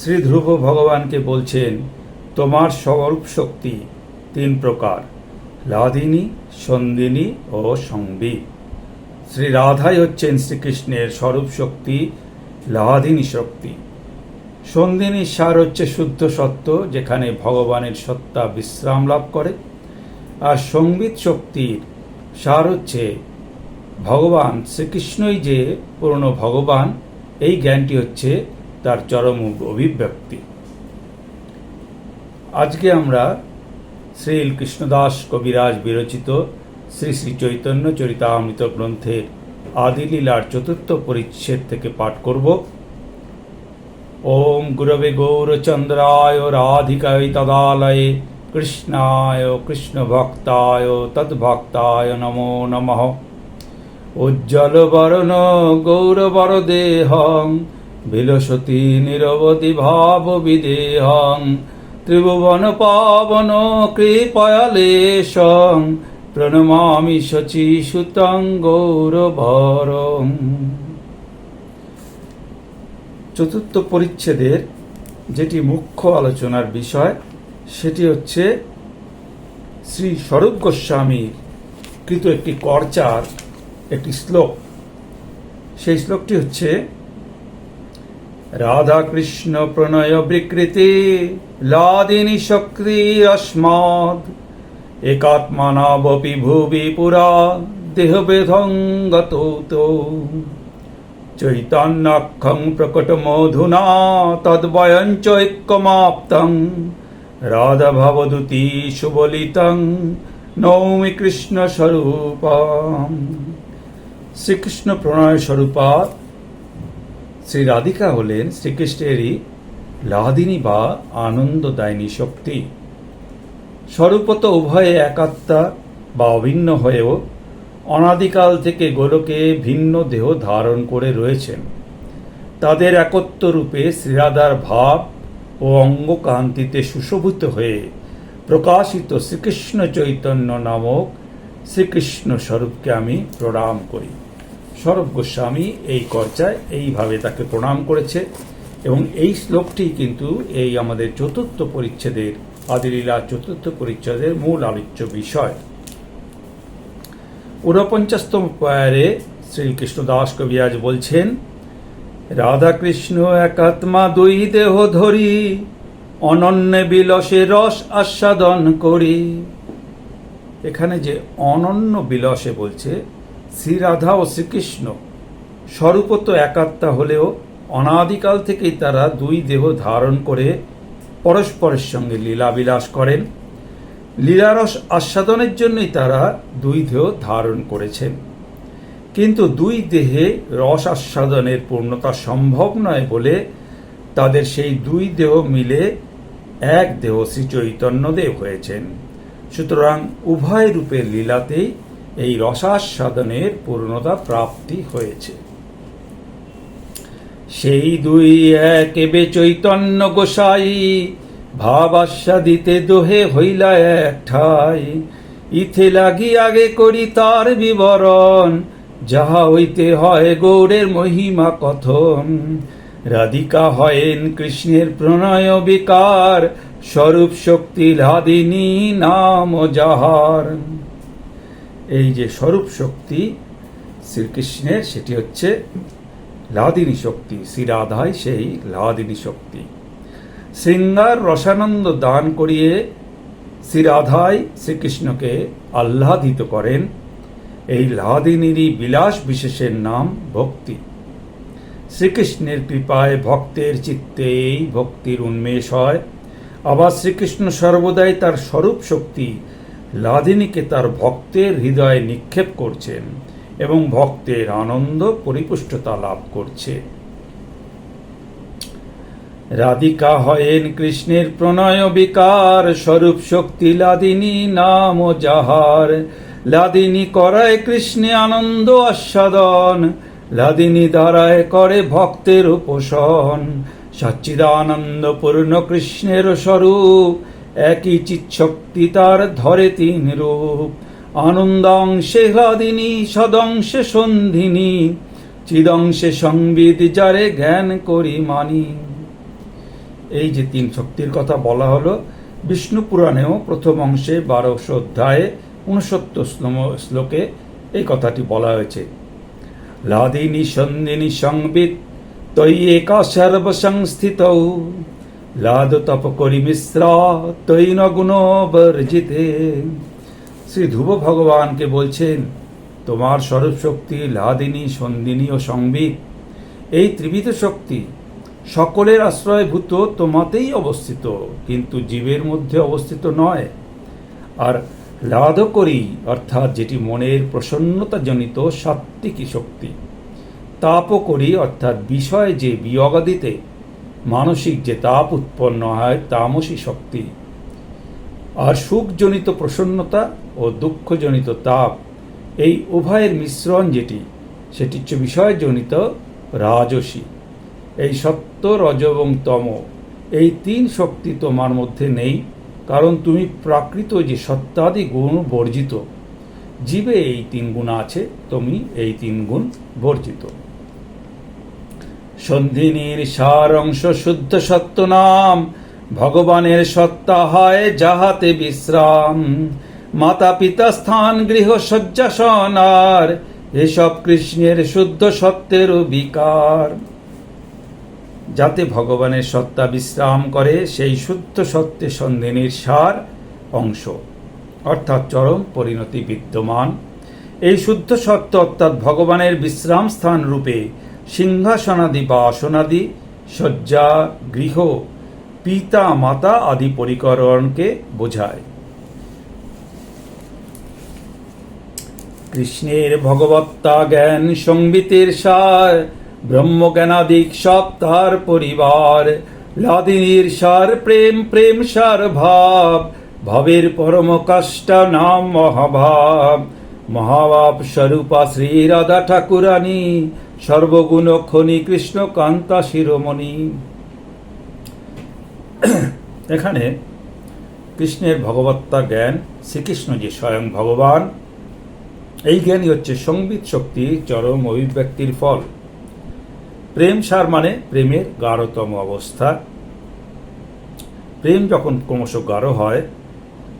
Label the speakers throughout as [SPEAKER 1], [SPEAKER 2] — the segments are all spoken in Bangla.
[SPEAKER 1] শ্রী ধ্রুব ভগবানকে বলছেন, তোমার স্বরূপ শক্তি তিন প্রকার লাদিনী সন্দিনী ও সংবি। শ্রী রাধাই হচ্ছেন শ্রীকৃষ্ণের স্বরূপ শক্তি লাদিনী শক্তি। সন্দিনী সার হচ্ছে শুদ্ধ সত্য, যেখানে ভগবানের সত্তা বিশ্রাম লাভ করে। আর সংগীত শক্তির সার হচ্ছে ভগবান শ্রীকৃষ্ণই যে পূর্ণ ভগবান, এই জ্ঞানটি হচ্ছে তার চরম অভিব্যক্তি। আজকে আমরা শ্রী কৃষ্ণদাস কবিরাজ বিরচিত শ্রী শ্রী চৈতন্য চরিতামৃত গ্রন্থের আদিলীলার চতুর্থ পরিচ্ছেদ থেকে পাঠ করব। ওম গুরবে গৌরচন্দ্রায় রাধিকায় তদালয়ে কৃষ্ণায় কৃষ্ণ ভক্তায় তদ্ভক্তায় নমো নমঃ। উজ্জ্বল বরণ গৌরবর দেহং বিলসতি নিরবধি ভাব বিদেহং ত্রিভুবন পাবন কৃপয়ালেশং, প্রণমামি শচী সুতং গৌরবরং চতুর্থ পরিচ্ছেদের যেটি মুখ্য আলোচনার বিষয়, সেটি হচ্ছে শ্রী স্বরূপ গোস্বামীর কৃত একটি করচার একটি শ্লোক। সেই শ্লোকটি হচ্ছে রাধা কৃষ্ণ প্রণয় বিকৃতি, লাদিনী শক্তি অস্মাদ একাত্মানাবপি ভুবি পুরা দেহবেধঙ্গত চৈতন্যাক্ষং প্রকট মধুনা তদ্বয়ঞ্চৈক্যমাপ্তং রাধা ভবদূতি সুবলিতং, নৌমি কৃষ্ণ স্বরূপম শ্রীকৃষ্ণ প্রণয় স্বরূপা শ্রী রাধিকা হলেন শ্রীকৃষ্ণেরই লাদিনী বা আনন্দদায়িনী শক্তি। স্বরূপত উভয়ে একাত্মা বা অভিন্ন হয়েও অনাদিকাল থেকে গোলকে ভিন্ন দেহ ধারণ করে রয়েছেন। তাদের একত্ব রূপে শ্রীরাধার ভাব ও অঙ্গকান্তিতে সুশোভিত হয়ে প্রকাশিত শ্রীকৃষ্ণ চৈতন্য নামক শ্রীকৃষ্ণ স্বরূপকে আমি প্রণাম করি। স্বরূপ গোস্বামী এই কর্চায় এইভাবে তাকে প্রণাম করেছে এবং এই শ্লোকটি কিন্তু এই আমাদের চতুর্থ পরিচ্ছেদের, আদিলীলা চতুর্থ পরিচ্ছেদের মূল আলোচ্য বিষয়। ঊনপঞ্চাশতম পয়ারে শ্রীকৃষ্ণদাস কবিরাজ বলছেন, রাধাকৃষ্ণ একাত্মা দুই দেহ ধরি, অনন্য বিলসে রস আস্বাদন করি। এখানে যে অনন্য বিলসে বলছে শ্রী রাধা ও শ্রীকৃষ্ণ। স্বরূপত একাত্মা হলেও অনাদিকাল থেকেই তারা দুই দেহ ধারণ করে পরস্পরের সঙ্গে লীলাবিলাস করেন। লীলারস আস্বাদনের জন্যই তারা দুই দেহ ধারণ করেছেন। কিন্তু দুই দেহে রস আস্বাদনের পূর্ণতা সম্ভব নয় বলে তাদের সেই দুই দেহ মিলে এক দেহ শ্রী চৈতন্যদেব হয়েছেন। সুতরাং উভয় রূপের লীলাতেই এই রসাস্বাদনের পূর্ণতা প্রাপ্তি হয়েছে। সেই দুই এক এবে চৈতন্য গোসাই ভাব আস্বাদিতে দোহে হইলা এক ঠাই ইথে লাগি আগে করি তার বিবরণ, যাহা হইতে হয় গৌরের মহিমা কথন। রাধিকা হয়েন কৃষ্ণের প্রণয় বিকার, স্বরূপ শক্তি লাদিনী নাম যাহার। এই যে স্বরূপ শক্তি শ্রীকৃষ্ণের, সেটি হচ্ছে লাদিনী শক্তি, শ্রী রাধাই সেই লাদিনী শক্তি। শৃঙ্গার রসানন্দ দান করিয়ে শ্রী রাধাই শ্রীকৃষ্ণকে আহ্লাদিত করেন। এই লাদিনীরই বিলাস বিশেষের নাম ভক্তি। শ্রীকৃষ্ণের কৃপায় ভক্তের চিত্তে এই ভক্তির উন্মেষ হয়। আবার শ্রীকৃষ্ণ সর্বদাই তার স্বরূপ শক্তি লাদিনীকে তার ভক্তের হৃদয়ে নিক্ষেপ করছেন এবং ভক্তের আনন্দ পরিপুষ্টতা লাভ করছে। রাধিকা হয়েন কৃষ্ণের প্রণয় বিকার, স্বরূপ শক্তি লাদিনী, নাম যাহার। লাদিনী করায় কৃষ্ণে আনন্দ আস্বাদন, লাদিনী দ্বারায় করে ভক্তের উপোষণ সচ্চিদানন্দ পূর্ণ কৃষ্ণের স্বরূপ একই চিৎশক্তি তার ধরে তিন রূপ। আনন্দাংশে হ্লাদিনী সদংশে সন্ধিনী চিদংশে সংবিদ যারে জ্ঞান করি মানি। এই যে তিন শক্তির কথা বলা হলো, বিষ্ণু পুরাণেও প্রথম অংশে বারোশো অধ্যায়ে উনসত্তর শ্লোকে এই কথাটি বলা হয়েছে। লাদিনী সন্দিনী সংবিত তৈ একা সর্বসংস্থিত। লাদ তপ করি মিশ্রা তৈ ন গুণ বর্জিতে শ্রী ধ্রুব ভগবানকে বলছেন তোমার স্বরূপ শক্তি লাদিনী, সন্দিনী ও সংবিত এই ত্রিবিধ শক্তি সকলের আশ্রয়ভূত তোমাতেই অবস্থিত, কিন্তু জীবের মধ্যে অবস্থিত নয়। আর লাদ করি, অর্থাৎ যেটি মনের প্রসন্নতাজনিত সাত্ত্বিকী শক্তি। তাপ করি অর্থাৎ বিষয় যে বিয়োগাদিতে মানসিক যে তাপ উৎপন্ন হয়, তামসী শক্তি। আর সুখজনিত প্রসন্নতা ও দুঃখজনিত তাপ, এই উভয়ের মিশ্রণ যেটি, সেটি হচ্ছে বিষয়জনিত রাজসী। এই সত্য রজ এবং তম, এই তিন শক্তি তোমার মধ্যে নেই, কারণ তুমি প্রাকৃত যে সত্যাদি গুণ বর্জিত। জীবে এই তিন গুণ আছে, তুমি এই তিন গুণ বর্জিত। সন্ধিনীর সার অংশ শুদ্ধ সত্য নাম ভগবানের সত্তা হয় যাহাতে বিশ্রাম। মাতা পিতা স্থান গৃহ শয্যাসনার, এসব কৃষ্ণের শুদ্ধ সত্যের বিকার। যাতে ভগবানের সত্তা বিশ্রাম করে, সেই শুদ্ধ সত্যে সন্ধিনীর সার অংশ। অর্থাৎ চরম পরিণতি বিদ্যমান। এই শুদ্ধ সত্য অর্থাৎ ভগবানের বিশ্রাম স্থান রূপে সিংহাসনাদি বা আসনাদি শয্যা গৃহ পিতা মাতা আদি পরিকরণকে বোঝায়। কৃষ্ণের ভগবত্তা জ্ঞান সংবিতের সার, ব্রহ্মজ্ঞানাদিক সব তার পরিবার, লাদিনীর সার, প্রেম প্রেম সার ভাব, ভাবের পরম কাষ্টা নাম মহাভাব মহাভাব স্বরূপা শ্রী রাধা ঠাকুরানী সর্বগুণ খনি কৃষ্ণ কান্তা শিরোমণি। এখানে কৃষ্ণের ভগবত্তা জ্ঞান, শ্রীকৃষ্ণ যে স্বয়ং ভগবান, এই জ্ঞানই হচ্ছে সংবিত শক্তির চরম অভিব্যক্তির ফল। প্রেম সার মানে প্রেমের গাঢ়তম অবস্থা। প্রেম যখন ক্রমশ গাঢ় হয়,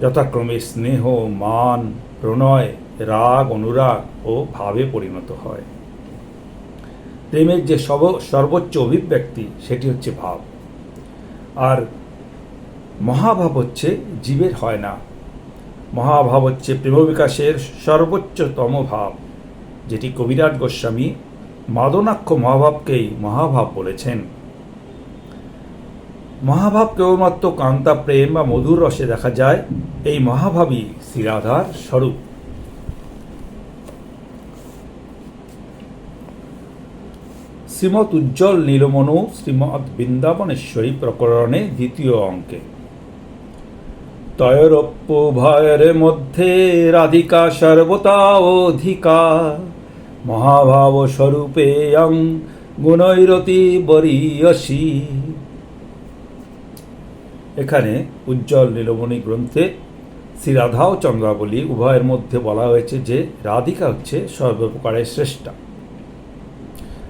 [SPEAKER 1] যথাক্রমে স্নেহ, মান, প্রণয়, রাগ, অনুরাগ ও ভাবে পরিণত হয়। প্রেমের যে সব, সর্বোচ্চ অভিব্যক্তি, সেটি হচ্ছে ভাব। আর মহাভাব হচ্ছে জীবের হয় না। মহাভাব হচ্ছে প্রেম বিকাশের সর্বোচ্চতম ভাব, যেটি কবিরাট গোস্বামী মাদনাক্ষ মহাভাবকেই মহাভাব বলেছেন। মহাভাব কেবলমাত্র কান্তা প্রেম বা মধুর রসে দেখা যায়, এই মহাভাবই শ্রীরাধার স্বরূপ। শ্রীমৎ উজ্জ্বল নীলমনু শ্রীমৎ বৃন্দাবনেশ্বরী প্রকরণে দ্বিতীয় অঙ্কে। তয়রপ্য ভয়ের মধ্যে রাধিকা সর্বতা অধিকা, মহাভাব স্বরূপে অং গুণৈরতি বরিয়সী। এখানে উজ্জ্বল নীলমণি গ্রন্থে শ্রী রাধা ও চন্দ্রাবলী উভয়ের মধ্যে বলা হয়েছে যে রাধিকা হচ্ছে সর্বপ্রকারের শ্রেষ্ঠা।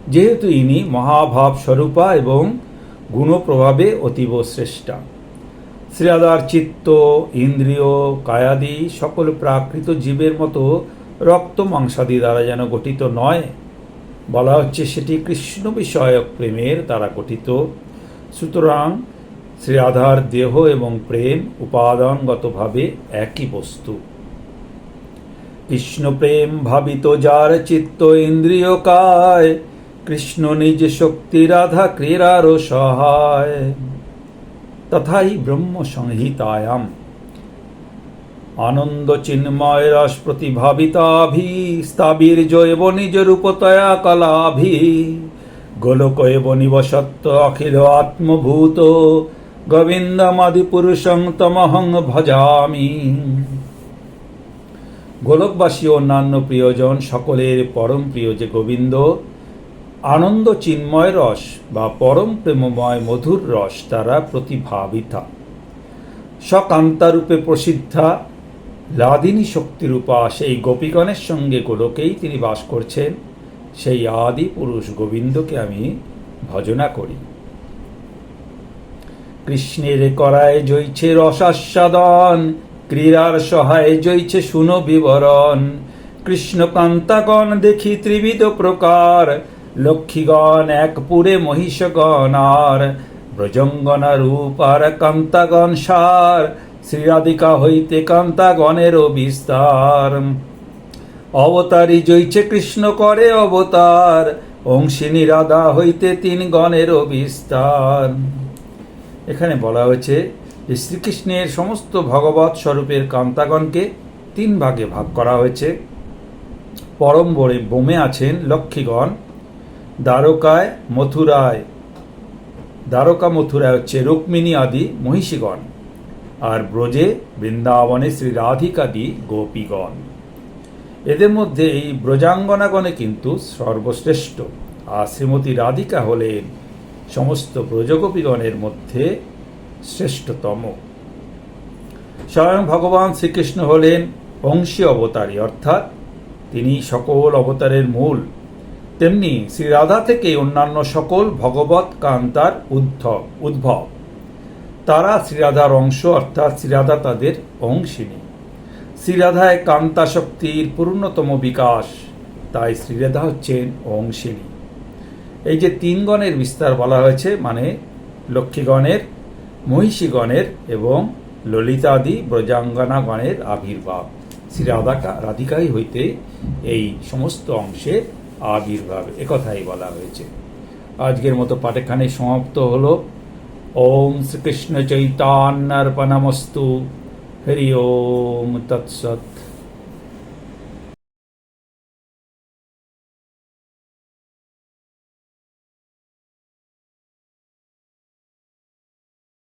[SPEAKER 1] যেহেতু ইনি মহাভাব স্বরূপা এবং গুণপ্রভাবে অতীব শ্রেষ্ঠা। শ্রীরাধার চিত্ত, ইন্দ্রিয়, কায়াদি সকল প্রাকৃত জীবের মতো রক্ত মাংসাদি দ্বারা যেন গঠিত নয়, বলা হচ্ছে সেটি কৃষ্ণ বিষয়ক প্রেমের দ্বারা গঠিত। সুতরাং শ্রীরাধার দেহ এবং প্রেম উপাদানগতভাবে একই বস্তু। কৃষ্ণ প্রেম ভাবিত যার চিত্ত ইন্দ্রিয় কায় কৃষ্ণ নিজ শক্তি রাধা ক্রীড়ারও সহায়। তথাই ব্রহ্ম সংহিতায়াম। আনন্দ চিন্ময় রস প্রতিভাবিতাভি স্তাবির জৈব নিজ রূপতয়া কলাভি গোলকয়েব নিবসত্ব অখিল আত্মভূত। গোবিন্দমাদি পুরুষং তমহং ভজামি। গোলকবাসী অন্যান্য প্রিয়জন, সকলের পরম প্রিয় যে গোবিন্দ আনন্দ চিন্ময় রস বা পরম প্রেমময় মধুর রস তারা প্রতিভাবিতা। সকান্তারূপে প্রসিদ্ধা লাদিনী শক্তিরূপা সেই গোপীগণের সঙ্গে গোলকেই তিনি বাস করছেন। সেই আদি পুরুষ গোবিন্দকে আমি ভজনা করি। কৃষ্ণের করায় জইছে রসাস্বাদন, ক্রীড়ার সহায় জইছে শুনো বিবরণ। কৃষ্ণকান্তাগণ দেখি ত্রিবিধ প্রকার লক্ষ্মীগণ এক পুরে মহিষগণ, আর ব্রজঙ্গনা রূপ আর কান্তাগণ সার। শ্রীরাধিকা হইতে কান্তাগণেরও বিস্তার। অবতারী জৈছে কৃষ্ণ করে অবতার অংশিনী রাধা হইতে তিন গণেরও বিস্তার। এখানে বলা হয়েছে যে শ্রীকৃষ্ণের সমস্ত ভগবৎ স্বরূপের কান্তাগণকে তিন ভাগে ভাগ করা হয়েছে। পরম বোমে আছেন লক্ষ্মীগণ দ্বারকায় মথুরায়। দ্বারকা, মথুরায় হচ্ছে রুক্মিণী আদি মহিষীগণ। আর ব্রজে বৃন্দাবনে শ্রী রাধিকাদি গোপীগণ। এদের মধ্যে এই ব্রজাঙ্গনাগণে কিন্তু সর্বশ্রেষ্ঠ। আর শ্রীমতী রাধিকা হলেন সমস্ত ব্রজগোপীগণের মধ্যে শ্রেষ্ঠতম। স্বয়ং ভগবান শ্রীকৃষ্ণ হলেন অংশী অবতারী, অর্থাৎ তিনি সকল অবতারের মূল তেমনি শ্রী রাধা থেকে অন্যান্য সকল ভগবত কান্তার উদ্ভব উদ্ভব। তারা শ্রীরাধার অংশ, অর্থাৎ শ্রীরাধা তাদের অংশিনী শ্রীরাধায় কান্তা শক্তির পূর্ণতম বিকাশ, তাই শ্রীরাধা হচ্ছেন অংশিনী এই যে তিন গণের বিস্তার বলা হয়েছে মানে লক্ষ্মীগণের, মহিষীগণের এবং ললিতাদি ব্রজাঙ্গনাগণের আবির্ভাব। শ্রী রাধাকা রাধিকাই হইতে এই সমস্ত অংশের আবির্ভাব, একথাই বলা হয়েছে। আজকের মতো পাঠেখানে সমাপ্ত হল। ওম শ্রীকৃষ্ণ চৈতান্যার্পণমস্তু। হরি ওম তৎসৎ।